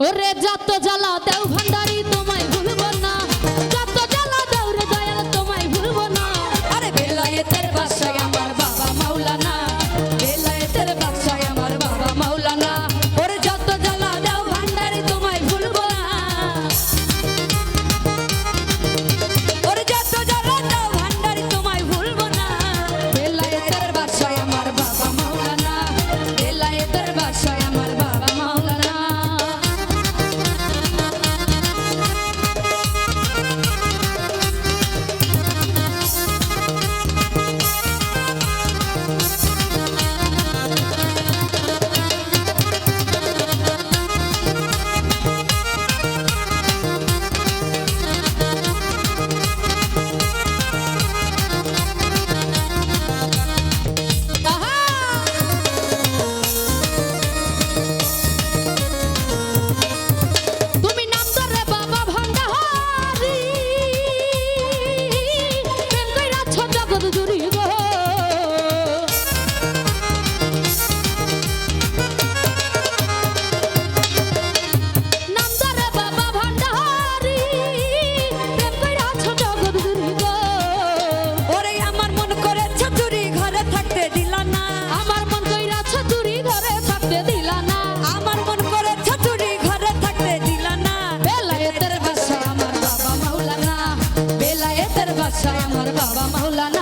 ওরে যত জ্বালা দেও ভান্ডারি তো। বাদশাহ আমার বাবা মাওলানা